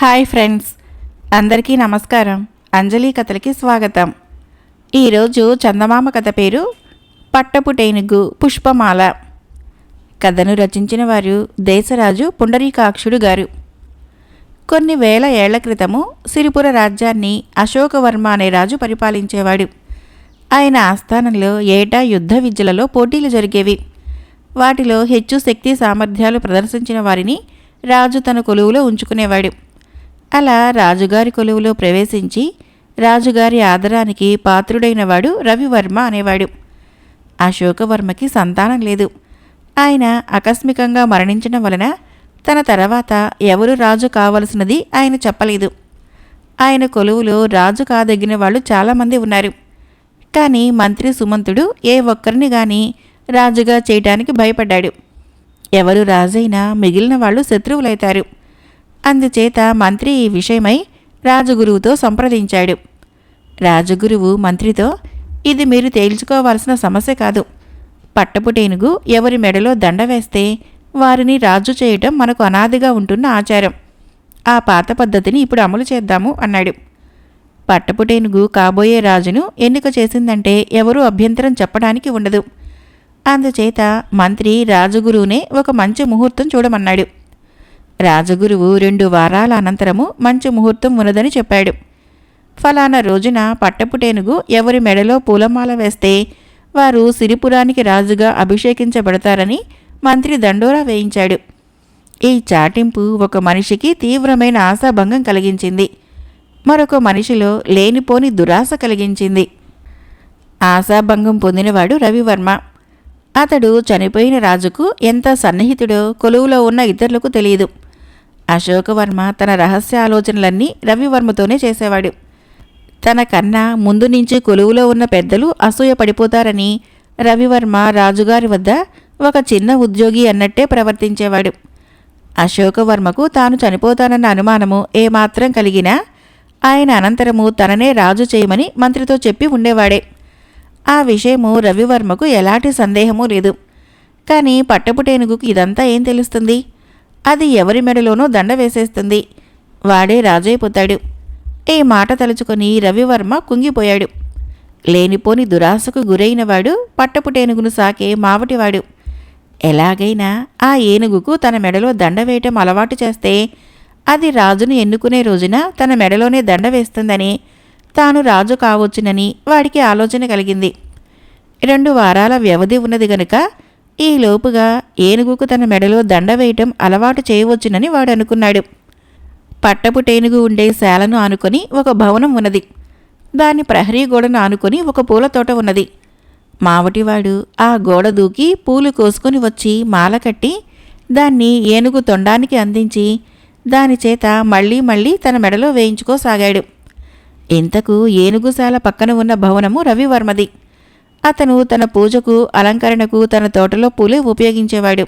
Hi friends అందరికీ నమస్కారం. అంజలి కథలకి స్వాగతం. ఈరోజు చందమామ కథ పేరు పట్టపుటేనుగు పుష్పమాల. కథను రచించిన వారు దేశరాజు పుండరీకాక్షుడు గారు. కొన్ని వేల ఏళ్ళ క్రితము సిరిపుర రాజ్యాన్ని అశోకవర్మ అనే రాజు పరిపాలించేవాడు. ఆయన ఆస్థానంలో ఏటా యుద్ధ విద్యలలో పోటీలు జరిగేవి. వాటిలో హెచ్చు శక్తి సామర్థ్యాలు ప్రదర్శించిన వారిని రాజు తన కొలువులో ఉంచుకునేవాడు. అలా రాజుగారి కొలువులో ప్రవేశించి రాజుగారి ఆదరానికి పాత్రుడైనవాడు రవివర్మ అనేవాడు. అశోకవర్మకి సంతానం లేదు. ఆయన ఆకస్మికంగా మరణించడం వలన తన తర్వాత ఎవరు రాజు కావలసినది ఆయన చెప్పలేదు. ఆయన కొలువులో రాజు కాదగిన వాళ్ళు చాలామంది ఉన్నారు. కానీ మంత్రి సుమంతుడు ఏ ఒక్కరిని కానీ రాజుగా చేయటానికి భయపడ్డాడు. ఎవరు రాజైనా మిగిలిన వాళ్ళు శత్రువులైతారు. అందుచేత మంత్రి ఈ విషయమై రాజగురువుతో సంప్రదించాడు. రాజగురువు మంత్రితో ఇది మీరు తేల్చుకోవాల్సిన సమస్య కాదు. పట్టపుటేనుగు ఎవరి మెడలో దండ వేస్తే వారిని రాజు చేయటం మనకు అనాదిగా ఉంటున్న ఆచారం. ఆ పాత పద్ధతిని ఇప్పుడు అమలు చేద్దాము అన్నాడు. పట్టపుటేనుగు కాబోయే రాజును ఎన్నిక చేసిందంటే ఎవరూ అభ్యంతరం చెప్పడానికి ఉండదు. అందుచేత మంత్రి రాజగురువునే ఒక మంచి ముహూర్తం చూడమన్నాడు. రాజగురువు రెండు వారాల అనంతరము మంచి ముహూర్తం ఉన్నదని చెప్పాడు. ఫలానా రోజున పట్టపుటేనుగు ఎవరి మెడలో పూలమాల వేస్తే వారు సిరిపురానికి రాజుగా అభిషేకించబడతారని మంత్రి దండోరా వేయించాడు. ఈ చాటింపు ఒక మనిషికి తీవ్రమైన ఆశాభంగం కలిగించింది. మరొక మనిషిలో లేనిపోని దురాశ కలిగించింది. ఆశాభంగం పొందినవాడు రవివర్మ. అతడు చనిపోయిన రాజుకు ఎంత సన్నిహితుడో కొలువులో ఉన్న ఇతరులకు తెలియదు. అశోకవర్మ తన రహస్య ఆలోచనలన్నీ రవివర్మతోనే చేసేవాడు. తన కన్నా ముందు నుంచి కొలువులో ఉన్న పెద్దలు అసూయ పడిపోతారని రవివర్మ రాజుగారి వద్ద ఒక చిన్న ఉద్యోగి అన్నట్టే ప్రవర్తించేవాడు. అశోకవర్మకు తాను చనిపోతానన్న అనుమానము ఏమాత్రం కలిగినా ఆయన అనంతరము తననే రాజు చేయమని మంత్రితో చెప్పి ఉండేవాడే. ఆ విషయము రవివర్మకు ఎలాంటి సందేహమూ లేదు. కానీ పట్టపుటేనుగుకు ఇదంతా ఏం తెలుస్తుంది? అది ఎవరి మెడలోనో దండ వేసేస్తుంది. వాడే రాజైపోతాడు ఈ మాట తలుచుకొని రవివర్మ కుంగిపోయాడు. లేనిపోని దురాశకు గురైనవాడు పట్టపుటేనుగును సాకే మావటివాడు. ఎలాగైనా ఆ ఏనుగుకు తన మెడలో దండ వేయటం అలవాటు చేస్తే అది రాజును ఎన్నుకునే రోజున తన మెడలోనే దండ వేస్తుందని తాను రాజు కావచ్చునని వాడికి ఆలోచన కలిగింది. రెండు వారాల వ్యవధి ఉన్నది గనుక ఈ లోపుగా ఏనుగుకు తన మెడలో దండ వేయటం అలవాటు చేయవచ్చునని వాడు అనుకున్నాడు. పట్టపుటేనుగు ఉండే శాలను ఆనుకొని ఒక భవనం ఉన్నది. దాని ప్రహరీ గోడను ఆనుకొని ఒక పూల తోట ఉన్నది. మావటివాడు ఆ గోడ దూకి పూలు కోసుకొని వచ్చి మాల కట్టి దాన్ని ఏనుగు తొండానికి అందించి దాని చేత మళ్ళీ మళ్ళీ తన మెడలో వేయించుకోసాగాడు. ఇంతకు ఏనుగుశాల పక్కన ఉన్న భవనము రవివర్మది. అతను తన పూజకు అలంకరణకు తన తోటలో పూలే ఉపయోగించేవాడు.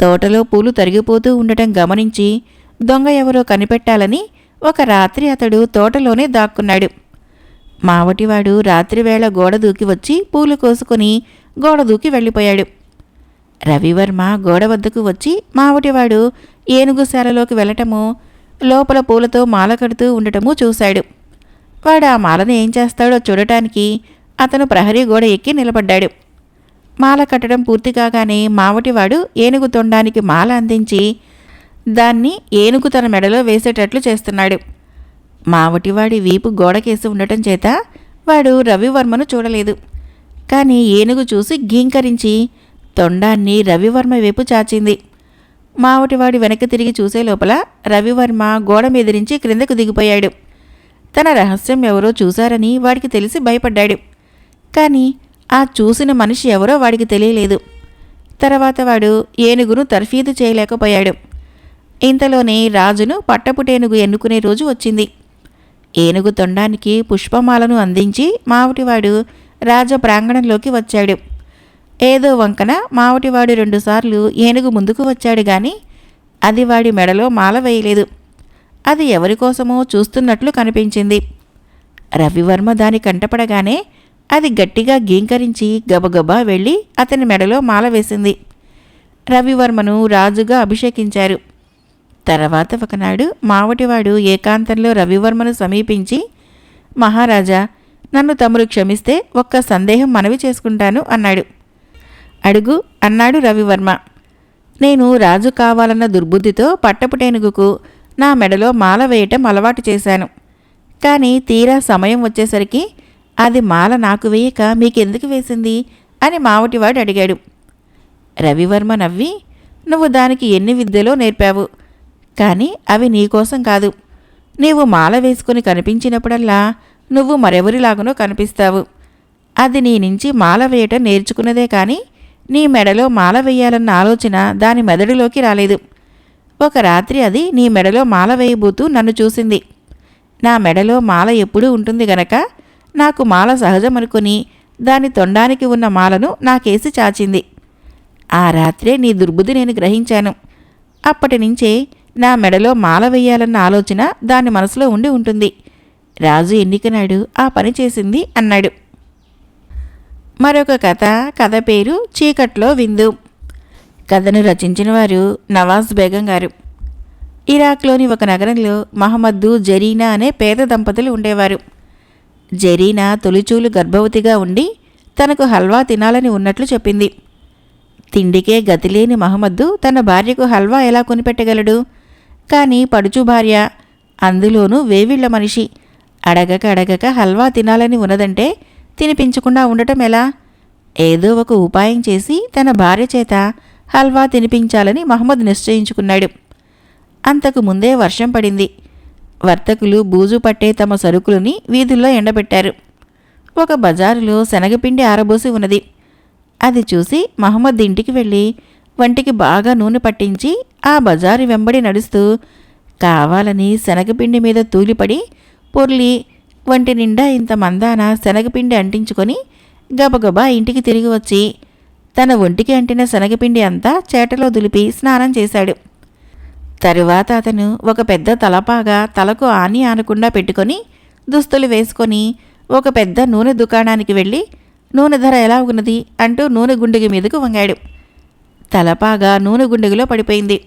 తోటలో పూలు తరిగిపోతూ ఉండటం గమనించి దొంగ ఎవరో కనిపెట్టాలని ఒక రాత్రి అతడు తోటలోనే దాక్కున్నాడు. మావటివాడు రాత్రివేళ గోడ దూకి వచ్చి పూలు కోసుకొని గోడ దూకి వెళ్ళిపోయాడు. రవివర్మ గోడ వద్దకు వచ్చి మావటివాడు ఏనుగుశాలలోకి వెళ్ళటము లోపల పూలతో మాల కడుతూ ఉండటము చూశాడు. వాడు ఆ మాలను ఏం చేస్తాడో చూడటానికి అతను ప్రహరీ గోడ ఎక్కి నిలబడ్డాడు. మాల కట్టడం పూర్తి కాగానే మావటివాడు ఏనుగు తొండానికి మాల అందించి దాన్ని ఏనుగు తన మెడలో వేసేటట్లు చేస్తున్నాడు. మావటివాడి వీపు గోడకేసి ఉండటం చేత వాడు రవివర్మను చూడలేదు. కానీ ఏనుగు చూసి గీంకరించి తొండాన్ని రవివర్మ వైపు చాచింది. మావటివాడి వెనక్కి తిరిగి చూసే లోపల రవివర్మ గోడ మీద నుంచి క్రిందకు దిగిపోయాడు. తన రహస్యం ఎవరో చూశారని వాడికి తెలిసి భయపడ్డాడు. కానీ ఆ చూసిన మనిషి ఎవరో వాడికి తెలియలేదు. తర్వాత వాడు ఏనుగును తర్ఫీదు చేయలేకపోయాడు. ఇంతలోనే రాజును పట్టపుటేనుగు ఎన్నుకునే రోజు వచ్చింది. ఏనుగు తొండానికి పుష్పమాలను అందించి మావటివాడు రాజ ప్రాంగణంలోకి వచ్చాడు. ఏదో వంకన మావటివాడు రెండుసార్లు ఏనుగు ముందుకు వచ్చాడు గాని అది వాడి మెడలో మాల వేయలేదు. అది ఎవరి కోసమో చూస్తున్నట్లు కనిపించింది. రవివర్మ దాని కంటపడగానే అది గట్టిగా గీంకరించి గబగబా వెళ్ళి అతని మెడలో మాల వేసింది. రవివర్మను రాజుగా అభిషేకించారు. తర్వాత ఒకనాడు మావటివాడు ఏకాంతంలో రవివర్మను సమీపించి మహారాజా నన్ను తమరు క్షమిస్తే ఒక్క సందేహం మనవి చేసుకుంటాను అన్నాడు. అడుగు అన్నాడు రవివర్మ. నేను రాజు కావాలన్న దుర్బుద్ధితో పట్టపుటేనుగుకు నా మెడలో మాల వేయటం అలవాటు చేశాను. కానీ తీరా సమయం వచ్చేసరికి అది మాల నాకు వేయక మీకెందుకు వేసింది? అని మావటివాడు అడిగాడు. రవివర్మ నవ్వి నువ్వు దానికి ఎన్ని విద్యలో నేర్పావు? కానీ అవి నీకోసం కాదు. నీవు మాల వేసుకుని కనిపించినప్పుడల్లా నువ్వు మరెవరిలాగనో కనిపిస్తావు. అది నీ నుంచి మాల వేయటం నేర్చుకున్నదే కానీ నీ మెడలో మాల వేయాలన్న ఆలోచన దాని మెదడులోకి రాలేదు. ఒక రాత్రి అది నీ మెడలో మాల వేయబోతూ నన్ను చూసింది. నా మెడలో మాల ఎప్పుడూ ఉంటుంది గనక నాకు మాల సహజమనుకుని దాని తొండానికి ఉన్న మాలను నాకేసి చాచింది. ఆ రాత్రే నీ దుర్బుద్ధి నేను గ్రహించాను. అప్పటి నుంచే నా మెడలో మాల వేయాలన్న ఆలోచన దాని మనసులో ఉండి ఉంటుంది. రాజు ఎన్నికనాడు ఆ పని చేసింది అన్నాడు. మరొక కథ కథ పేరు చీకట్లో విందు. కథను రచించిన వారు నవాజ్ బేగం గారు. ఇరాక్లోని ఒక నగరంలో మహమ్మద్దు జరీనా అనే పేద దంపతులు ఉండేవారు. జరీనా తొలిచూలు గర్భవతిగా ఉండి తనకు హల్వా తినాలని ఉన్నట్లు చెప్పింది. తిండికే గతిలేని మహమ్మద్దు తన భార్యకు హల్వా ఎలా కొనిపెట్టగలడు? కానీ పడుచు భార్య అందులోనూ వేవిళ్ళ మనిషి. అడగక అడగక హల్వా తినాలని ఉన్నదంటే తినిపించకుండా ఉండటం ఎలా? ఏదో ఒక ఉపాయం చేసి తన భార్య చేత హల్వా తినిపించాలని మహమ్మద్ నిశ్చయించుకున్నాడు. అంతకు ముందే వర్షం పడింది. వర్తకులు బూజు పట్టే తమ సరుకులని వీధుల్లో ఎండబెట్టారు. ఒక బజారులో శనగపిండి ఆరబోసి ఉన్నది. అది చూసి మహమ్మద్ ఇంటికి వెళ్ళి వంటికి బాగా నూనె పట్టించి ఆ బజారు వెంబడి నడుస్తూ కావాలని శనగపిండి మీద తూలిపడి పొర్లి వంటి నిండా ఇంత మందాన శనగపిండి అంటించుకొని గబగబా ఇంటికి తిరిగి వచ్చి తన ఒంటికి అంటిన శనగపిండి అంతా చేటలో దులిపి స్నానం చేశాడు. తరువాత అతను ఒక పెద్ద తలపాగా తలకు ఆని ఆనకుండా పెట్టుకొని దుస్తులు వేసుకొని ఒక పెద్ద నూనె దుకాణానికి వెళ్ళి నూనె ధర ఎలా ఉన్నది? అంటూ నూనె గుండెగి మీదకు వంగాడు. తలపాగా నూనె గుండెగిలో పడిపోయింది.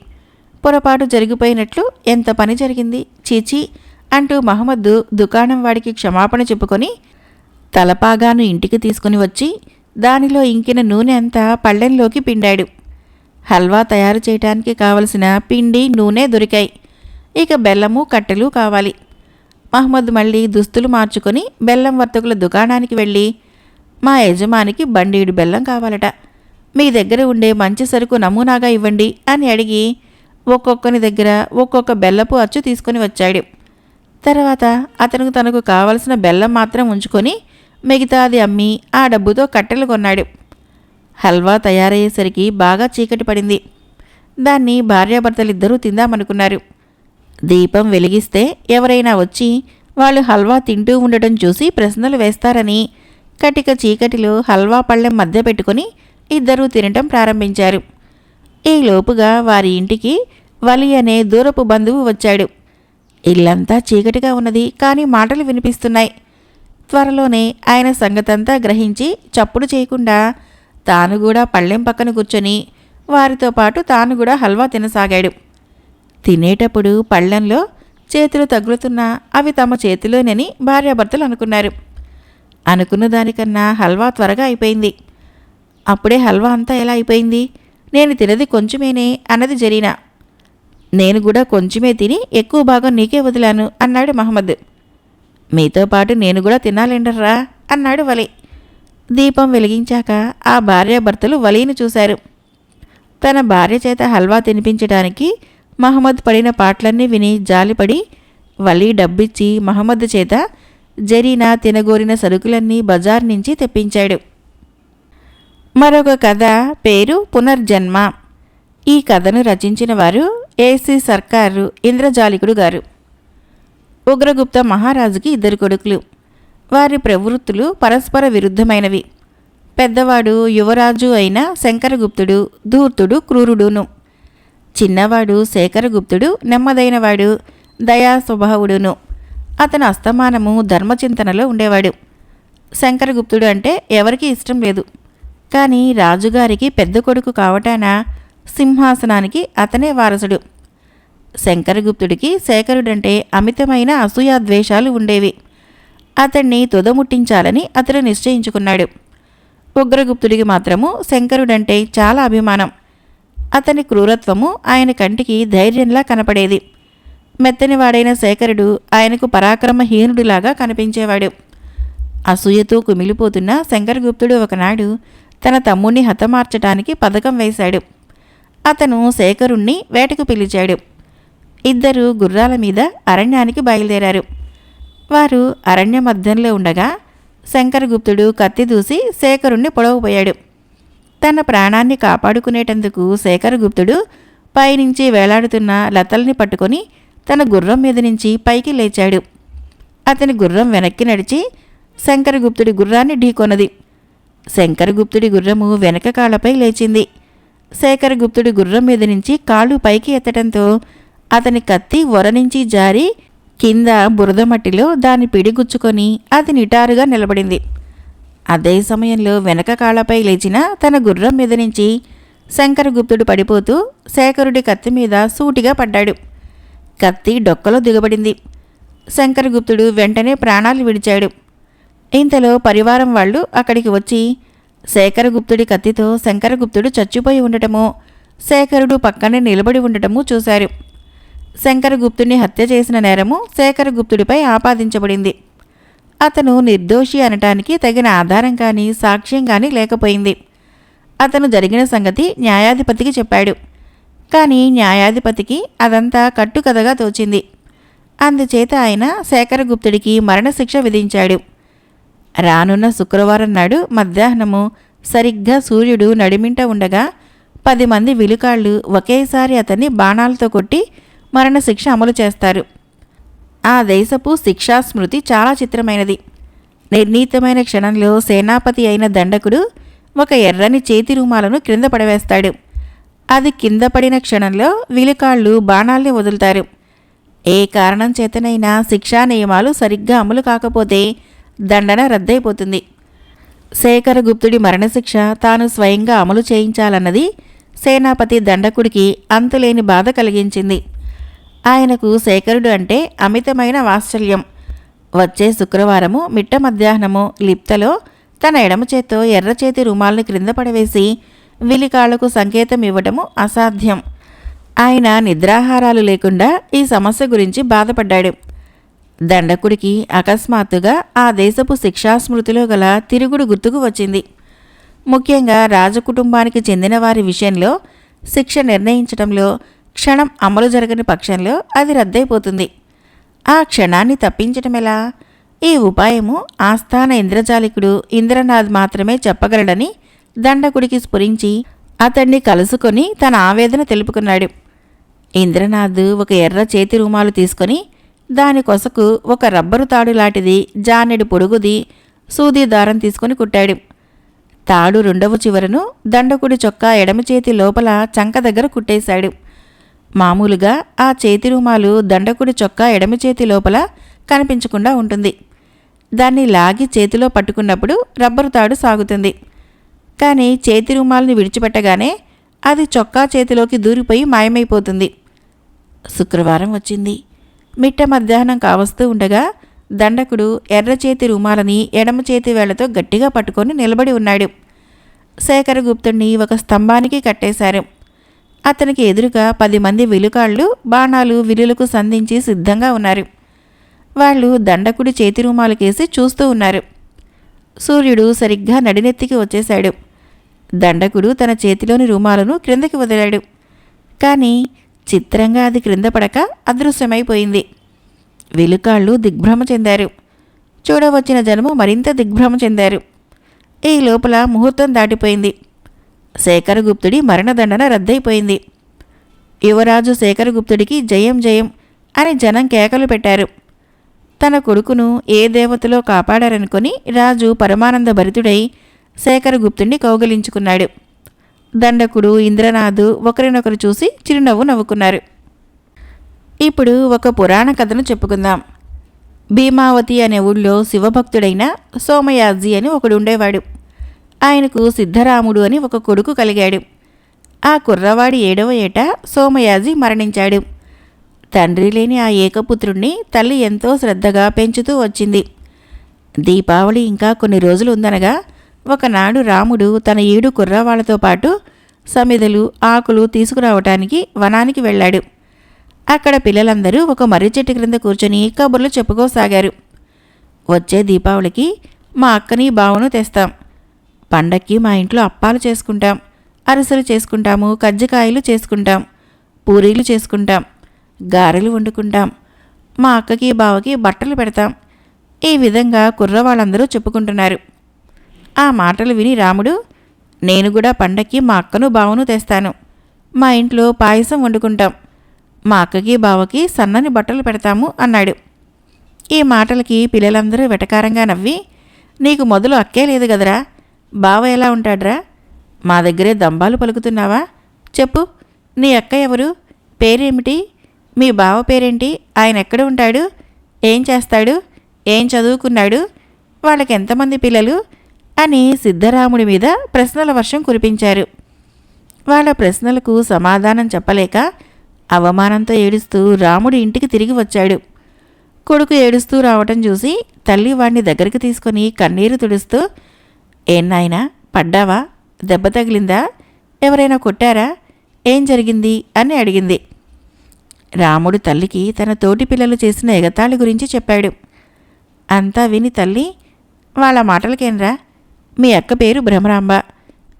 పొరపాటు జరిగిపోయినట్లు ఎంత పని జరిగింది? చీచి అంటూ మహమ్మద్దు దుకాణం వాడికి క్షమాపణ చెప్పుకొని తలపాగాను ఇంటికి తీసుకుని వచ్చి దానిలో ఇంకిన నూనె అంతా పళ్ళెంలోకి పిండాడు. హల్వా తయారు చేయటానికి కావలసిన పిండి నూనె దొరికాయి. ఇక బెల్లము కట్టెలు కావాలి. మహమ్మద్ మళ్ళీ దుస్తులు మార్చుకొని బెల్లం వర్తకుల దుకాణానికి వెళ్ళి మా యజమానికి బండీడు బెల్లం కావాలట. మీ దగ్గర ఉండే మంచి సరుకు నమూనాగా ఇవ్వండి అని అడిగి ఒక్కొక్కని దగ్గర ఒక్కొక్క బెల్లపు అచ్చు తీసుకొని వచ్చాడు. తర్వాత అతను తనకు కావలసిన బెల్లం మాత్రం ఉంచుకొని మిగతాది అమ్మి ఆ డబ్బుతో కట్టెలు కొన్నాడు. హల్వా తయారయ్యేసరికి బాగా చీకటి పడింది. దాన్ని భార్యాభర్తలిద్దరూ తిందామనుకున్నారు. దీపం వెలిగిస్తే ఎవరైనా వచ్చి వాళ్ళు హల్వా తింటూ ఉండటం చూసి ప్రశ్నలు వేస్తారని కటిక చీకటిలో హల్వా పళ్ళెం మధ్య పెట్టుకుని ఇద్దరూ తినటం ప్రారంభించారు. ఈ లోపుగా వారి ఇంటికి వలి అనే దూరపు బంధువు వచ్చాడు. ఇల్లంతా చీకటిగా ఉన్నది కానీ మాటలు వినిపిస్తున్నాయి. త్వరలోనే ఆయన సంగతంతా గ్రహించి చప్పుడు చేయకుండా తాను కూడా పళ్ళెం పక్కన కూర్చొని వారితో పాటు తాను కూడా హల్వా తినసాగాడు. తినేటప్పుడు పళ్ళెంలో చేతులు తగులుతున్నా అవి తమ చేతిలోనని భార్యాభర్తలు అనుకున్నారు. అనుకున్న దానికన్నా హల్వా త్వరగా అయిపోయింది. అప్పుడే హల్వా అంతా ఎలా అయిపోయింది? నేను తినది కొంచెమేనే అన్నది జరీనా. నేను కూడా కొంచెమే తిని ఎక్కువ భాగం నీకే వదిలాను అన్నాడు మహమ్మద్. మీతో పాటు నేను కూడా తినాలేండర్రా అన్నాడు వలే. దీపం వెలిగించాక ఆ భార్యాభర్తలు వలీని చూశారు. తన భార్య చేత హల్వా తినిపించడానికి మహమ్మద్ పడిన పాటలన్నీ విని జాలిపడి వలీ డబ్బిచ్చి మహమ్మద్ చేత జరీనా తినగోరిన సరుకులన్నీ బజార్ నుంచి తెప్పించాడు. మరొక కథ పేరు పునర్జన్మ. ఈ కథను రచించిన వారు ఏసీ సర్కారు ఇంద్రజాలికుడు గారు. ఉగ్రగుప్త మహారాజుకి ఇద్దరు కొడుకులు. వారి ప్రవృత్తులు పరస్పర విరుద్ధమైనవి. పెద్దవాడు యువరాజు అయిన శంకరగుప్తుడు ధూర్తుడు క్రూరుడును. చిన్నవాడు శేఖరగుప్తుడు నెమ్మదైనవాడు దయా స్వభావుడును అతను అస్తమానము ధర్మచింతనలో ఉండేవాడు. శంకరగుప్తుడు అంటే ఎవరికీ ఇష్టం లేదు. కానీ రాజుగారికి పెద్ద కొడుకు కావటాన సింహాసనానికి అతనే వారసుడు. శంకరగుప్తుడికి శేఖరుడంటే అమితమైన అసూయాద్వేషాలు ఉండేవి. అతన్ని తుదముట్టించాలని అతడు నిశ్చయించుకున్నాడు. ఉగ్రగుప్తుడికి మాత్రము శంకరుడంటే చాలా అభిమానం. అతని క్రూరత్వము ఆయన కంటికి ధైర్యంలా కనపడేది. మెత్తనివాడైన శేఖరుడు ఆయనకు పరాక్రమహీనుడిలాగా కనిపించేవాడు. అసూయతో కుమిలిపోతున్న శంకరగుప్తుడు ఒకనాడు తన తమ్ముణ్ణి హతమార్చటానికి పథకం వేశాడు. అతను శేఖరుణ్ణి వేటకు పిలిచాడు. ఇద్దరు గుర్రాల మీద అరణ్యానికి బయలుదేరారు. వారు అరణ్య మధ్యంలో ఉండగా శంకరగుప్తుడు కత్తి దూసి శేఖరుణ్ణి పొడవపోయాడు. తన ప్రాణాన్ని కాపాడుకునేటందుకు శేఖరగుప్తుడు పైనుంచి వేలాడుతున్న లతల్ని పట్టుకొని తన గుర్రం మీద నుంచి పైకి లేచాడు. అతని గుర్రం వెనక్కి నడిచి శంకరగుప్తుడి గుర్రాన్ని ఢీకొన్నది. శంకరగుప్తుడి గుర్రము వెనక కాళ్ళపై లేచింది. శేఖరగుప్తుడి గుర్రం మీద నుంచి కాళ్ళు పైకి ఎత్తడంతో అతని కత్తి వర నుంచి జారి కింద బురద మట్టిలో దాన్ని పిడిగుచ్చుకొని అది నిటారుగా నిలబడింది. అదే సమయంలో వెనక కాళ్ళపై లేచిన తన గుర్రం మీద నుంచి శంకరగుప్తుడు పడిపోతూ శేఖరుడి కత్తి మీద సూటిగా పడ్డాడు. కత్తి డొక్కలో దిగబడింది. శంకరగుప్తుడు వెంటనే ప్రాణాలు విడిచాడు. ఇంతలో పరివారం వాళ్ళు అక్కడికి వచ్చి శేఖరగుప్తుడి కత్తితో శంకరగుప్తుడు చచ్చిపోయి ఉండటము శేఖరుడు పక్కనే నిలబడి ఉండటము చూశారు. శంకరగుప్తుడిని హత్య చేసిన నేరము శేఖరగుప్తుడిపై ఆపాదించబడింది. అతను నిర్దోషి అనటానికి తగిన ఆధారం కానీ సాక్ష్యం కానీ లేకపోయింది. అతను జరిగిన సంగతి న్యాయాధిపతికి చెప్పాడు. కానీ న్యాయాధిపతికి అదంతా కట్టుకథగా తోచింది. అందుచేత ఆయన శేఖరగుప్తుడికి మరణశిక్ష విధించాడు. రానున్న శుక్రవారం నాడు మధ్యాహ్నము సరిగ్గా సూర్యుడు నడిమింట ఉండగా పది మంది విలుకాళ్ళు ఒకేసారి అతన్ని బాణాలతో కొట్టి మరణశిక్ష అమలు చేస్తారు. ఆ దేశపు శిక్షా స్మృతి చాలా చిత్రమైనది. నిర్ణీతమైన క్షణంలో సేనాపతి అయిన దండకుడు ఒక ఎర్రని చేతి రూమాలను క్రింద పడవేస్తాడు. అది కింద పడిన క్షణంలో విలుకాళ్ళు బాణాల్ని వదులుతారు. ఏ కారణం చేతనైనా శిక్షా నియమాలు సరిగ్గా అమలు కాకపోతే దండన రద్దయిపోతుంది. శేఖరగుప్తుడి మరణశిక్ష తాను స్వయంగా అమలు చేయించాలన్నది సేనాపతి దండకుడికి అంతులేని బాధ కలిగించింది. ఆయనకు శేఖరుడు అంటే అమితమైన వాత్సల్యం. వచ్చే శుక్రవారము మిట్ట మధ్యాహ్నము లిప్తలో తన ఎడమ చేత్తో ఎర్ర చేతి రుమాల్ని క్రింద పడవేసి విలికాళ్ళకు సంకేతం ఇవ్వటము అసాధ్యం. ఆయన నిద్రాహారాలు లేకుండా ఈ సమస్య గురించి బాధపడ్డాడు. దండకుడికి అకస్మాత్తుగా ఆ దేశపు శిక్షాస్మృతిలో గల తిరుగుడు గుర్తుకు వచ్చింది. ముఖ్యంగా రాజకుటుంబానికి చెందిన వారి విషయంలో శిక్ష నిర్ణయించడంలో క్షణం అమలు జరగని పక్షంలో అది రద్దయిపోతుంది. ఆ క్షణాన్ని తప్పించటం ఎలా? ఈ ఉపాయము ఆస్థాన ఇంద్రజాలికుడు ఇంద్రనాథ్ మాత్రమే చెప్పగలడని దండకుడికి స్ఫురించి అతన్ని కలుసుకొని తన ఆవేదన తెలుపుకున్నాడు. ఇంద్రనాథ్ ఒక ఎర్ర చేతి రూమాలు తీసుకొని దాని కొసకు ఒక రబ్బరు తాడు లాంటిది జానెడు పొడుగుది సూది దారం తీసుకొని కుట్టాడు. తాడు రెండవ చివరను దండకుడి చొక్కా ఎడమ చేతి లోపల చంక దగ్గర కుట్టేశాడు. మామూలుగా ఆ చేతి రుమాలు దండకుడి చొక్కా ఎడమ చేతి లోపల కనిపించకుండా ఉంటుంది. దాన్ని లాగి చేతిలో పట్టుకున్నప్పుడు రబ్బరు తాడు సాగుతుంది. కానీ చేతి రుమాలని విడిచిపెట్టగానే అది చొక్కా చేతిలోకి దూరిపోయి మాయమైపోతుంది. శుక్రవారం వచ్చింది. మిట్ట మధ్యాహ్నం కావస్తూ ఉండగా దండకుడు ఎర్ర చేతి రుమాలని ఎడమ చేతి వేళ్ళతో గట్టిగా పట్టుకొని నిలబడి ఉన్నాడు. శేఖరగుప్తుణ్ణి ఒక స్తంభానికి కట్టేశారు. అతనికి ఎదురుగా పది మంది విలుకాళ్ళు బాణాలు విలులకు సంధించి సిద్ధంగా ఉన్నారు. వాళ్ళు దండకుడి చేతి రుమాలకేసి చూస్తూ ఉన్నారు. సూర్యుడు సరిగ్గా నడినెత్తికి వచ్చేశాడు. దండకుడు తన చేతిలోని రుమాలను క్రిందకి వదిలాడు. కానీ చిత్రంగా అది క్రింద పడక అదృశ్యమైపోయింది. వెలుకాళ్ళు దిగ్భ్రమ చెందారు. చూడవచ్చిన జనము మరింత దిగ్భ్రమ చెందారు. ఈ లోపల ముహూర్తం దాటిపోయింది. శేఖరగుప్తుడి మరణదండన రద్దయిపోయింది. యువరాజు శేఖరగుప్తుడికి జయం జయం అని జనం కేకలు పెట్టారు. తన కొడుకును ఏ దేవతలో కాపాడారనుకొని రాజు పరమానంద భరితుడై శేఖరగుప్తుణ్ణి కౌగలించుకున్నాడు. దండకుడు ఇంద్రనాథు ఒకరినొకరు చూసి చిరునవ్వు నవ్వుకున్నారు. ఇప్పుడు ఒక పురాణ కథను చెప్పుకుందాం. భీమావతి అనే ఊళ్ళో శివభక్తుడైన సోమయాజీ అని ఒకడు ఉండేవాడు. ఆయనకు సిద్ధరాముడు అని ఒక కొడుకు కలిగాడు. ఆ కుర్రవాడి ఏడవ ఏట సోమయాజి మరణించాడు. తండ్రి లేని ఆ ఏకపుత్రుణ్ణి తల్లి ఎంతో శ్రద్ధగా పెంచుతూ వచ్చింది. దీపావళి ఇంకా కొన్ని రోజులు ఉందనగా ఒకనాడు రాముడు తన ఏడు కుర్రవాళ్ళతో పాటు సమిదలు ఆకులు తీసుకురావటానికి వనానికి వెళ్ళాడు. అక్కడ పిల్లలందరూ ఒక మర్రి చెట్టు క్రింద కూర్చొని కబుర్లు చెప్పుకోసాగారు. వచ్చే దీపావళికి మా అక్కని బావను తెస్తాం. పండక్కి మా ఇంట్లో అప్పాలు చేసుకుంటాం. అరిసెలు చేసుకుంటాము కజ్జికాయలు చేసుకుంటాం పూరీలు చేసుకుంటాం గారెలు వండుకుంటాం. మా అక్కకి బావకి బట్టలు పెడతాం. ఈ విధంగా కుర్రవాళ్ళందరూ చెప్పుకుంటున్నారు. ఆ మాటలు విని రాముడు నేను కూడా పండక్కి మా అక్కను బావను తెస్తాను. మా ఇంట్లో పాయసం వండుకుంటాం. మా అక్కకి బావకి సన్నని బట్టలు పెడతాము అన్నాడు. ఈ మాటలకి పిల్లలందరూ వెటకారంగా నవ్వి నీకు మొదలు అక్కే లేదు కదరా. బావ ఎలా ఉంటాడ్రా? మా దగ్గరే దంబాలు పలుకుతున్నావా? చెప్పు. నీ అక్క ఎవరు? పేరేమిటి? మీ బావ పేరేంటి? ఆయన ఎక్కడ ఉంటాడు? ఏం చేస్తాడు? ఏం చదువుకున్నాడు? వాళ్ళకి ఎంతమంది పిల్లలు? అని సిద్ధరాముడి మీద ప్రశ్నల వర్షం కురిపించారు. వాళ్ళ ప్రశ్నలకు సమాధానం చెప్పలేక అవమానంతో ఏడుస్తూ రాముడు ఇంటికి తిరిగి వచ్చాడు. కొడుకు ఏడుస్తూ రావటం చూసి తల్లి వాణ్ణి దగ్గరికి తీసుకొని కన్నీరు తుడుస్తూ ఏం నాయనా పడ్డావా? దెబ్బ తగిలిందా? ఎవరైనా కొట్టారా? ఏం జరిగింది? అని అడిగింది. రాముడు తల్లికి తన తోటి పిల్లలు చేసిన ఎగతాళి గురించి చెప్పాడు. అంతా విని తల్లి వాళ్ళ మాటలకేనరా మీ అక్క పేరు భ్రమరాంబ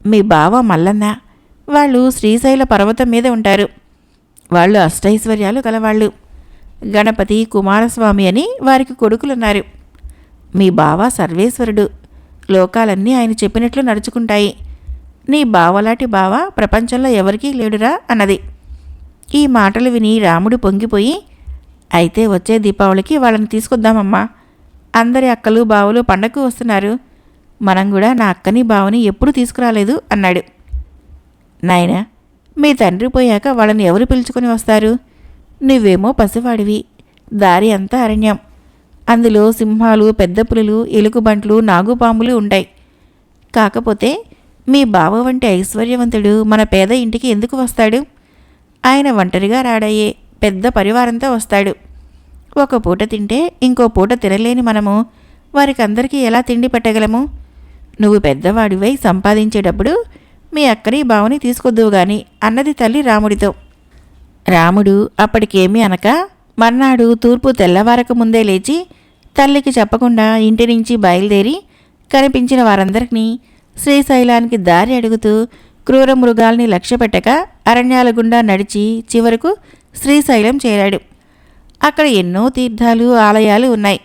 మీ బావ మల్లన్న వాళ్ళు శ్రీశైల పర్వతం మీద ఉంటారు. వాళ్ళు అష్టైశ్వర్యాలు కలవాళ్ళు గణపతి కుమారస్వామి అని వారికి కొడుకులున్నారు. మీ బావ సర్వేశ్వరుడు. లోకాలన్నీ ఆయన చెప్పినట్లు నడుచుకుంటాయి. నీ బావలాంటి బావ ప్రపంచంలో ఎవరికీ లేడురా అన్నది. ఈ మాటలు విని రాముడు పొంగిపోయి అయితే వచ్చే దీపావళికి వాళ్ళని తీసుకొద్దామమ్మా. అందరి అక్కలు బావలు పండగకు వస్తున్నారు. మనం కూడా నా అక్కని బావని ఎప్పుడు తీసుకురాలేదు అన్నాడు. నాయనా మీ తండ్రి పోయాక వాళ్ళని ఎవరు పిలుచుకొని వస్తారు? నువ్వేమో పసివాడివి. దారి అంతా అరణ్యం. అందులో సింహాలు పెద్ద పులులు ఎలుగుబంట్లు నాగుపాములు ఉంటాయి. కాకపోతే మీ బావ వంటి ఐశ్వర్యవంతుడు మన పేద ఇంటికి ఎందుకు వస్తాడు? ఆయన ఒంటరిగా రాడయ్యే పెద్ద పరివారంతో వస్తాడు. ఒక పూట తింటే ఇంకో పూట తినలేని మనము వారికి అందరికీ ఎలా తిండి పెట్టగలము? నువ్వు పెద్దవాడివై సంపాదించేటప్పుడు మీ అక్కని బావని తీసుకొద్దువు గాని అన్నది తల్లి రాముడితో. రాముడు అప్పటికేమీ అనక మర్నాడు తూర్పు తెల్లవారక ముందే లేచి తల్లికి చెప్పకుండా ఇంటి నుంచి బయలుదేరి కనిపించిన వారందరినీ శ్రీశైలానికి దారి అడుగుతూ క్రూర మృగాల్ని లక్ష్యపెట్టక అరణ్యాల గుండా నడిచి చివరకు శ్రీశైలం చేరాడు. అక్కడ ఎన్నో తీర్థాలు ఆలయాలు ఉన్నాయి.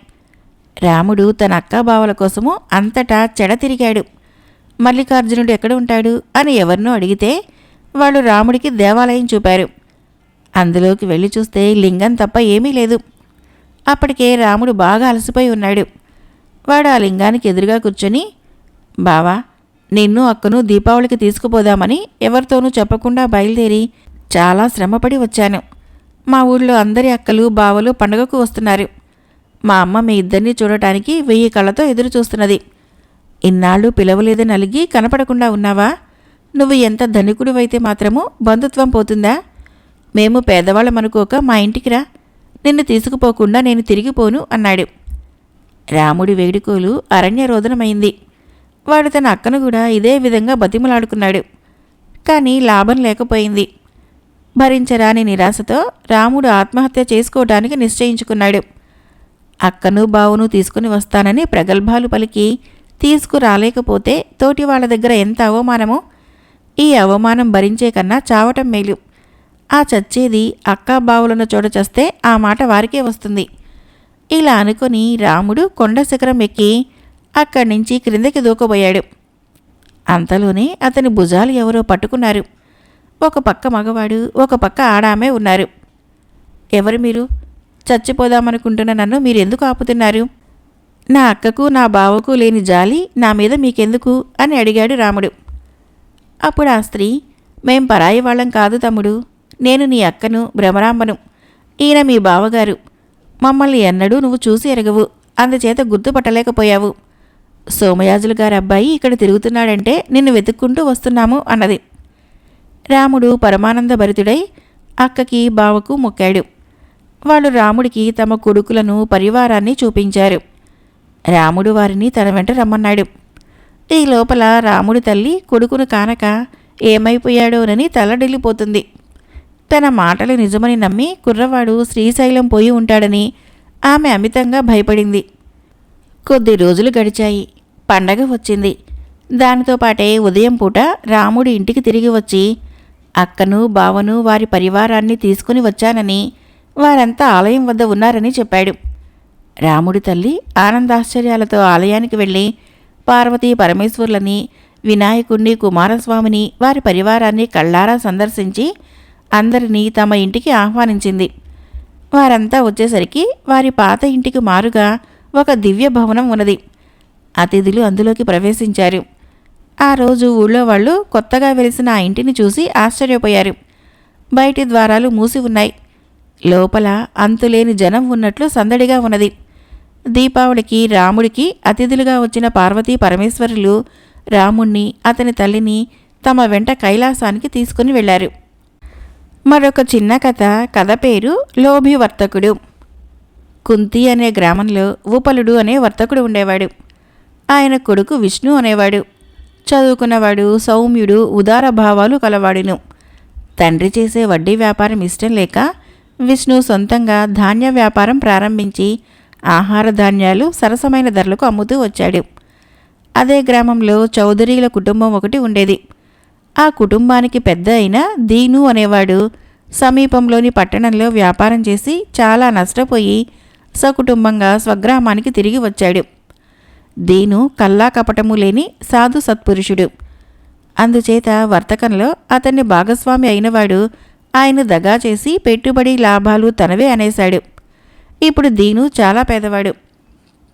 రాముడు తన అక్కాబావల కోసము అంతటా చెడ తిరిగాడు. మల్లికార్జునుడు ఎక్కడ ఉంటాడు అని ఎవరినో అడిగితే వాళ్ళు రాముడికి దేవాలయం చూపారు. అందులోకి వెళ్ళి చూస్తే లింగం తప్ప ఏమీ లేదు. అప్పటికే రాముడు బాగా అలసిపోయి ఉన్నాడు. వాడు ఆ లింగానికి ఎదురుగా కూర్చొని బావా నిన్ను అక్కను దీపావళికి తీసుకుపోదామని ఎవరితోనూ చెప్పకుండా బయలుదేరి చాలా శ్రమపడి వచ్చాను. మా ఊళ్ళో అందరి అక్కలు బావలు పండగకు వస్తున్నారు. మా అమ్మ మీ ఇద్దరిని చూడటానికి వెయ్యి కళ్ళతో ఎదురు చూస్తున్నది. ఇన్నాళ్ళు పిలవలేదని అలిగి కనపడకుండా ఉన్నావా? నువ్వు ఎంత ధనికుడివైతే మాత్రము బంధుత్వం పోతుందా? మేము పేదవాళ్ళం అనుకోక మా ఇంటికి రా. నిన్ను తీసుకుపోకుండా నేను తిరిగిపోను అన్నాడు. రాముడి వేడుకోలు అరణ్యరోదనమైంది. వాడు తన అక్కను కూడా ఇదే విధంగా బతిమలాడుకున్నాడు. కానీ లాభం లేకపోయింది. భరించరాని నిరాశతో రాముడు ఆత్మహత్య చేసుకోవటానికి నిశ్చయించుకున్నాడు. అక్కను బావును తీసుకుని వస్తానని ప్రగల్భాలు పలికి తీసుకురాలేకపోతే తోటి వాళ్ళ దగ్గర ఎంత అవమానమో ఈ అవమానం భరించే కన్నా చావటం మేలు. ఆ చచ్చేది అక్కా బావులను చోట ఆ మాట వారికే వస్తుంది. ఇలా అనుకొని రాముడు కొండ శిఖరం ఎక్కి అక్కడి నుంచి క్రిందకి దూకబోయాడు. అంతలోనే అతని భుజాలు ఎవరో పట్టుకున్నారు. ఒక పక్క మగవాడు ఒక పక్క ఆడామే ఉన్నారు. ఎవరు మీరు? చచ్చిపోదామనుకుంటున్న నన్ను మీరు ఎందుకు ఆపుతున్నారు? నా అక్కకు నా బావకు లేని జాలి నా మీద మీకెందుకు? అని అడిగాడు రాముడు. అప్పుడు ఆ స్త్రీ మేం పరాయి వాళ్ళం కాదు తమ్ముడు. నేను నీ అక్కను భ్రమరాంబను. ఈయన మీ బావగారు. మమ్మల్ని ఎన్నడూ నువ్వు చూసి ఎరగవు. అందుచేత గుర్తుపట్టలేకపోయావు. సోమయాజులు గారి అబ్బాయి ఇక్కడ తిరుగుతున్నాడంటే నిన్ను వెతుక్కుంటూ వస్తున్నాము అన్నది. రాముడు పరమానంద భరితుడై అక్కకి బావకు మొక్కాడు. వాళ్ళు రాముడికి తమ కొడుకులను పరివారాన్ని చూపించారు. రాముడు వారిని తన వెంట రమ్మన్నాడు. ఈ లోపల రాముడి తల్లి కొడుకును కానక ఏమైపోయాడోనని తలడిల్లిపోతుంది. తన మాటలు నిజమని నమ్మి కుర్రవాడు శ్రీశైలం పోయి ఉంటాడని ఆమె అమితంగా భయపడింది. కొద్ది రోజులు గడిచాయి. పండగ వచ్చింది. దానితో పాటే ఉదయం పూట రాముడి ఇంటికి తిరిగి వచ్చి అక్కను బావను వారి పరివారాన్ని తీసుకుని వచ్చానని వారంతా ఆలయం వద్ద ఉన్నారని చెప్పాడు. రాముడి తల్లి ఆనందాశ్చర్యాలతో ఆలయానికి వెళ్ళి పార్వతీ పరమేశ్వరులని వినాయకుణ్ణి కుమారస్వామిని వారి పరివారాన్ని కళ్ళారా సందర్శించి అందరినీ తమ ఇంటికి ఆహ్వానించింది. వారంతా వచ్చేసరికి వారి పాత ఇంటికి మారుగా ఒక దివ్య భవనం ఉన్నది. అతిథులు అందులోకి ప్రవేశించారు. ఆ రోజు ఊళ్ళో వాళ్ళు కొత్తగా వెలిసిన ఆ ఇంటిని చూసి ఆశ్చర్యపోయారు. బయటి ద్వారాలు మూసి ఉన్నాయి. లోపల అంతులేని జనం ఉన్నట్లు సందడిగా ఉన్నది. దీపావళికి రాముడికి అతిథులుగా వచ్చిన పార్వతీ పరమేశ్వరులు రాముణ్ణి అతని తల్లిని తమ వెంట కైలాసానికి తీసుకుని వెళ్ళారు. మరొక చిన్న కథ కథ పేరు లోభి వర్తకుడు కుంతి అనే గ్రామంలో ఊపలుడు అనే వర్తకుడు ఉండేవాడు. ఆయన కొడుకు విష్ణు అనేవాడు. చదువుకున్నవాడు సౌమ్యుడు ఉదార భావాలు కలవాడును. తండ్రి చేసే వడ్డీ వ్యాపారం ఇష్టం లేక విష్ణు సొంతంగా ధాన్య వ్యాపారం ప్రారంభించి ఆహార ధాన్యాలు సరసమైన ధరలకు అమ్ముతూ వచ్చాడు. అదే గ్రామంలో చౌదరీల కుటుంబం ఒకటి ఉండేది. ఆ కుటుంబానికి పెద్ద అయిన దీను అనేవాడు. సమీపంలోని పట్టణంలో వ్యాపారం చేసి చాలా నష్టపోయి సకుటుంబంగా స్వగ్రామానికి తిరిగి వచ్చాడు. దీను కల్లా కపటము లేని సాధు సత్పురుషుడు. అందుచేత వర్తకంలో అతన్ని భాగస్వామి అయినవాడు. ఆయన దగా చేసి పెట్టుబడి లాభాలు తనవే అనేశాడు. ఇప్పుడు దీను చాలా పేదవాడు.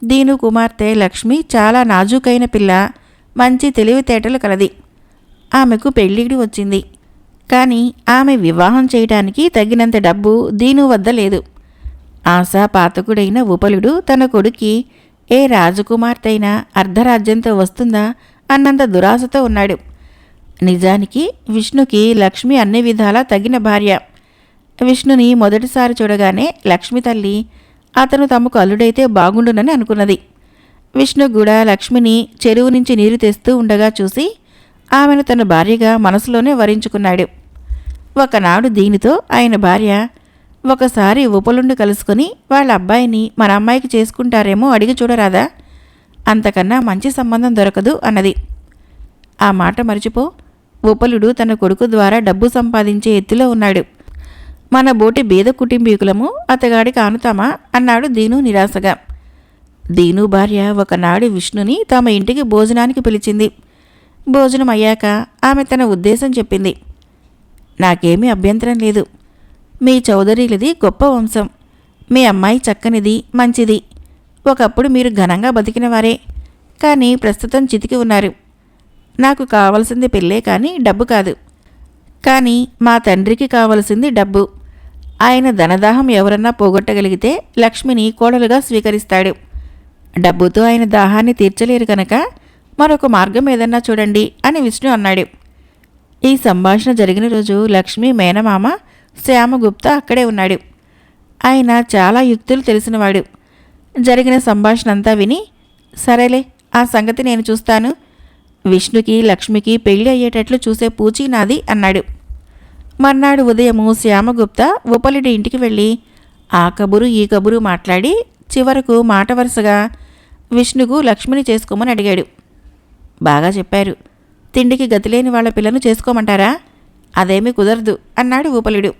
దీను కుమార్తె లక్ష్మి చాలా నాజూకైన పిల్ల. మంచి తెలివితేటలు కలది. ఆమెకు పెళ్ళిడి వచ్చింది. కానీ ఆమె వివాహం చేయటానికి తగినంత డబ్బు దీని వద్ద లేదు. ఆశా పాతకుడైన ఉపలుడు తన కొడుక్కి ఏ రాజకుమార్తె అర్ధరాజ్యంతో వస్తుందా? అన్నంత దురాశతో ఉన్నాడు. నిజానికి విష్ణుకి లక్ష్మి అన్ని విధాలా తగిన భార్య. విష్ణుని మొదటిసారి చూడగానే లక్ష్మి తల్లి అతను తమకు అల్లుడైతే బాగుండునని అనుకున్నది. విష్ణు కూడా లక్ష్మిని చెరువు నుంచి నీరు తెస్తూ ఉండగా చూసి ఆమెను తన భార్యగా మనసులోనే వరించుకున్నాడు. ఒకనాడు దీనితో ఆయన భార్య ఒకసారి ఉపలుండి కలుసుకొని వాళ్ళ అబ్బాయిని మన అమ్మాయికి చేసుకుంటారేమో అడిగి చూడరాదా? అంతకన్నా మంచి సంబంధం దొరకదు అన్నది. ఆ మాట మరిచిపో ఉపలుడు తన కొడుకు ద్వారా డబ్బు సంపాదించే ఎత్తులో ఉన్నాడు. మన బోటి బీద కుటుంబీకులము అతగాడికి ఆనుతామా అన్నాడు దీను నిరాశగా. దీను భార్య ఒకనాడు విష్ణుని తమ ఇంటికి భోజనానికి పిలిచింది. భోజనం అయ్యాక ఆమె తన ఉద్దేశం చెప్పింది. నాకేమీ అభ్యంతరం లేదు. మీ చౌదరీలది గొప్ప వంశం. మీ అమ్మాయి చక్కనిది మంచిది. ఒకప్పుడు మీరు ఘనంగా బతికినవారే. కానీ ప్రస్తుతం చితికి ఉన్నారు. నాకు కావలసింది పెళ్ళే కానీ డబ్బు కాదు. కానీ మా తండ్రికి కావలసింది డబ్బు. ఆయన ధనదాహం ఎవరన్నా పోగొట్టగలిగితే లక్ష్మిని కోడలుగా స్వీకరిస్తాడు. డబ్బుతో ఆయన దాహాన్ని తీర్చలేరు కనుక మరొక మార్గం ఏదన్నా చూడండి అని విష్ణు అన్నాడు. ఈ సంభాషణ జరిగిన రోజు లక్ష్మి మేనమామ శ్యామగుప్తా అక్కడే ఉన్నాడు. ఆయన చాలా యుక్తులు తెలిసినవాడు. జరిగిన సంభాషణ అంతా విని సరేలే ఆ సంగతి నేను చూస్తాను. విష్ణుకి లక్ష్మికి పెళ్ళి అయ్యేటట్లు చూసే పూచి నాది అన్నాడు. మర్నాడు ఉదయము శ్యామగుప్త ఉపలుడి ఇంటికి వెళ్ళి ఆ కబురు ఈ కబురు మాట్లాడి చివరకు మాట వరుసగా విష్ణుకు లక్ష్మిని చేసుకోమని అడిగాడు. బాగా చెప్పారు. తిండికి గతిలేని వాళ్ళ పిల్లను చేసుకోమంటారా? అదేమీ కుదరదు అన్నాడు ఊపలుడు.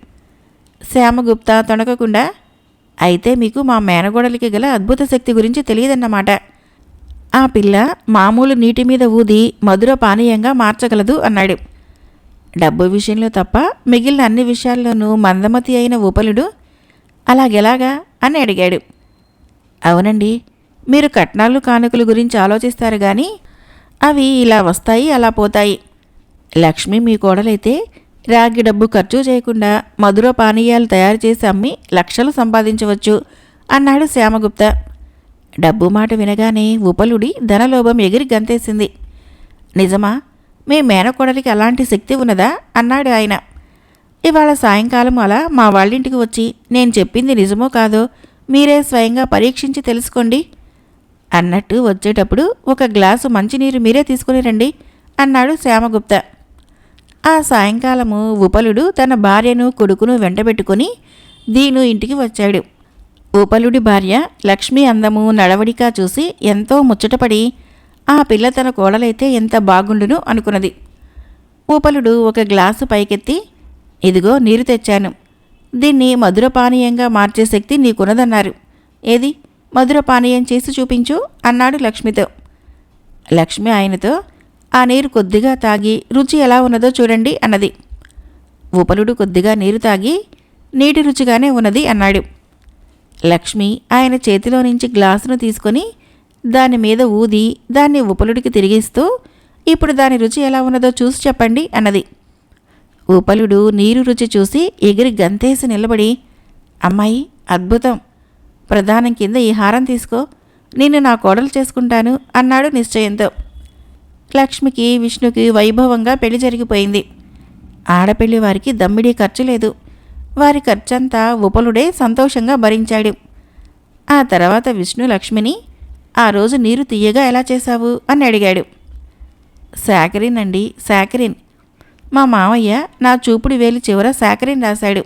శ్యామగుప్త తొణకకుండా అయితే మీకు మా మేనగోడలికి గల అద్భుత శక్తి గురించి తెలియదన్నమాట. ఆ పిల్ల మామూలు నీటి మీద ఊది మధుర పానీయంగా మార్చగలదు అన్నాడు. డబ్బు విషయంలో తప్ప మిగిలిన అన్ని విషయాల్లోనూ మందమతి అయిన ఉపలుడు అలాగెలాగా? అని అడిగాడు. అవునండి మీరు కట్నాలు కానుకల గురించి ఆలోచిస్తారు కానీ అవి ఇలా వస్తాయి అలా పోతాయి. లక్ష్మి మీ కోడలైతే రాగి డబ్బు ఖర్చు చేయకుండా మధుర పానీయాలు తయారు చేసి అమ్మి లక్షలు సంపాదించవచ్చు అన్నాడు శ్యామగుప్త. డబ్బు మాట వినగానే ఉపలుడి ధనలోభం ఎగిరి గంతేసింది. నిజమా మీ మేనకోడలికి అలాంటి శక్తి ఉన్నదా? అన్నాడు ఆయన. ఇవాళ సాయంకాలం అలా మా వాళ్ళింటికి వచ్చి నేను చెప్పింది నిజమో కాదో మీరే స్వయంగా పరీక్షించి తెలుసుకోండి. అన్నట్టు వచ్చేటప్పుడు ఒక గ్లాసు మంచినీరు మీరే తీసుకుని రండి అన్నాడు శ్యామగుప్త. ఆ సాయంకాలము ఉపలుడు తన భార్యను కొడుకును వెంటబెట్టుకుని దీను ఇంటికి వచ్చాడు. ఉపలుడి భార్య లక్ష్మి అందము నడవడిక చూసి ఎంతో ముచ్చటపడి ఆ పిల్ల తన కోడలైతే ఎంత బాగుండును అనుకున్నది. ఉపలుడు ఒక గ్లాసు పైకెత్తి ఇదిగో నీరు తెచ్చాను. దీన్ని మధుర పానీయంగా మార్చే శక్తి నీకున్నదన్నారు. ఏది? మధుర పానీయం చేసి చూపించు అన్నాడు లక్ష్మితో. లక్ష్మి ఆయనతో ఆ నీరు కొద్దిగా తాగి రుచి ఎలా ఉన్నదో చూడండి అన్నది. ఉపలుడు కొద్దిగా నీరు తాగి నీటి రుచిగానే ఉన్నది అన్నాడు. లక్ష్మి ఆయన చేతిలో నుంచి గ్లాసును తీసుకొని దాని మీద ఊది దాన్ని ఉపలుడికి తిరిగిస్తూ ఇప్పుడు దాని రుచి ఎలా ఉన్నదో చూసి చెప్పండి అన్నది. ఉపలుడు నీరు రుచి చూసి ఎగిరి గంతేసి నిలబడి అమ్మాయి అద్భుతం! ప్రధానం కింద ఈ హారం తీసుకో. నిన్ను నా కోడలు చేసుకుంటాను అన్నాడు నిశ్చయంతో. లక్ష్మికి విష్ణుకి వైభవంగా పెళ్ళి జరిగిపోయింది. ఆడపెళ్ళి వారికి దమ్మిడీ ఖర్చు లేదు. వారి ఖర్చంతా ఉపలుడే సంతోషంగా భరించాడు. ఆ తర్వాత విష్ణు లక్ష్మిని ఆ రోజు నీరు తీయగా ఎలా చేశావు? అని అడిగాడు. శాకరిన్ అండి శాకరిన్. మా మామయ్య నా చూపుడు వేలు చివర శాకరిన్ రాశాడు.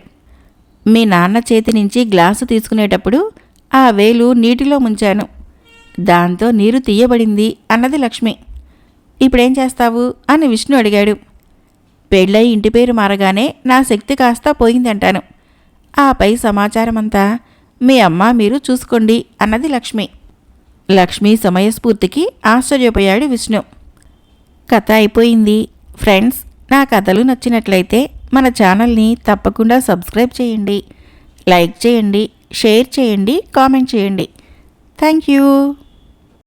మీ నాన్న చేతి నుంచి గ్లాసు తీసుకునేటప్పుడు ఆ వేలు నీటిలో ముంచాను. దాంతో నీరు తీయబడింది అన్నది లక్ష్మి. ఇప్పుడేం చేస్తావు? అని విష్ణు అడిగాడు. పెళ్ళై ఇంటి పేరు మారగానే నా శక్తి కాస్త పోయిందంటాను. ఆపై సమాచారమంతా మీ అమ్మ మీరు చూసుకోండి అన్నది లక్ష్మి. లక్ష్మి సమయస్ఫూర్తికి ఆశ్చర్యపోయాడు విష్ణు. కథ అయిపోయింది. ఫ్రెండ్స్ నా కథలు నచ్చినట్లయితే మన ఛానల్ని తప్పకుండా సబ్స్క్రైబ్ చేయండి. లైక్ చేయండి. షేర్ చేయండి కామెంట్ చేయండి. Thank you.